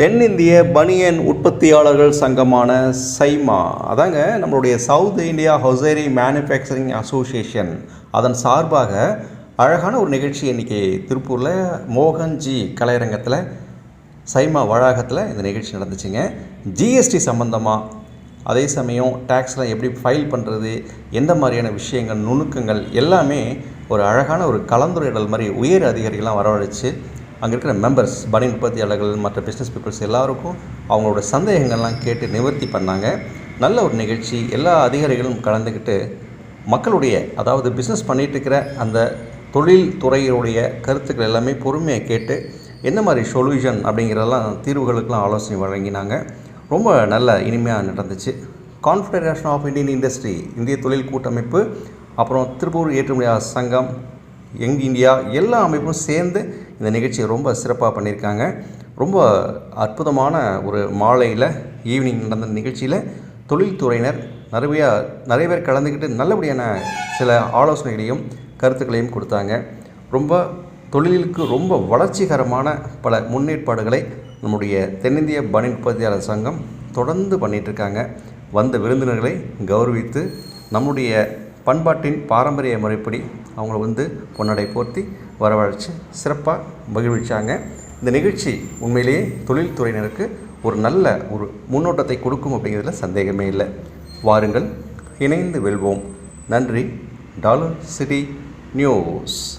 தென்னிந்திய பனியன் உற்பத்தியாளர்கள் சங்கமான சைமா அதாங்க நம்மளுடைய South India hosiery manufacturing association. அதன் சார்பாக அழகான ஒரு நிகழ்ச்சி இன்றைக்கி திருப்பூரில் மோகன்ஜி கலையரங்கத்தில் சைமா வளாகத்தில் இந்த நிகழ்ச்சி நடந்துச்சுங்க. ஜிஎஸ்டி சம்மந்தமாக அதே சமயம் டேக்ஸ்லாம் எப்படி ஃபைல் பண்ணுறது எந்த மாதிரியான விஷயங்கள் நுணுக்கங்கள் எல்லாமே ஒரு அழகான ஒரு கலந்துரையாடல் மாதிரி உயர் அதிகாரிகள்லாம் வரவழைச்சு அங்கே இருக்கிற மெம்பர்ஸ் பனியன் உற்பத்தியாளர்கள் மற்ற பிஸ்னஸ் பீப்புள்ஸ் எல்லாருக்கும் அவங்களோட சந்தேகங்கள்லாம் கேட்டு நிவர்த்தி பண்ணாங்க. நல்ல ஒரு நிகழ்ச்சி. எல்லா அதிகாரிகளும் கலந்துக்கிட்டு மக்களுடைய அதாவது பிஸ்னஸ் பண்ணிகிட்டு இருக்கிற அந்த தொழில் துறையுடைய கருத்துக்கள் எல்லாமே பொறுமையாக கேட்டு என்ன மாதிரி சொல்யூஷன் அப்படிங்கிறதெல்லாம் தீர்வுகளுக்கெல்லாம் ஆலோசனை வழங்கினாங்க. ரொம்ப நல்ல இனிமையாக நடந்துச்சு. கான்ஃபெடரேஷன் ஆஃப் இந்தியன் இண்டஸ்ட்ரி இந்திய தொழில் கூட்டமைப்பு அப்புறம் திருப்பூர் ஏற்றுமதியாளர் சங்கம் யங் இந்தியா எல்லா அமைப்பும் சேர்ந்து இந்த நிகழ்ச்சியை ரொம்ப சிறப்பாக பண்ணியிருக்காங்க. ரொம்ப அற்புதமான ஒரு மாலையில் ஈவினிங் நடந்த நிகழ்ச்சியில் தொழில்துறையினர் நிறைய நிறைய பேர் கலந்துக்கிட்டு நல்லபடியான சில ஆலோசனைகளையும் கருத்துக்களையும் கொடுத்தாங்க. ரொம்ப தொழிலுக்கு ரொம்ப வளர்ச்சிகரமான பல முன்னேற்பாடுகளை நம்முடைய தென்னிந்திய பனி உற்பத்தியாளர் சங்கம் தொடர்ந்து பண்ணிகிட்ருக்காங்க வந்த விருந்தினர்களை கௌரவித்து நம்முடைய பண்பாட்டின் பாரம்பரிய முறைப்படி அவங்கள வந்து பொன்னடை போர்த்தி வரவழைச்சு சிறப்பாக மகிழ்விச்சாங்க. இந்த நிகழ்ச்சி உண்மையிலேயே தொழில்துறையினருக்கு ஒரு நல்ல ஒரு முன்னோட்டத்தை கொடுக்கும் அப்படிங்கிறதுல சந்தேகமே இல்லை. வாருங்கள் இணைந்து வெல்வோம். நன்றி டாலர் சிட்டி நியூஸ்.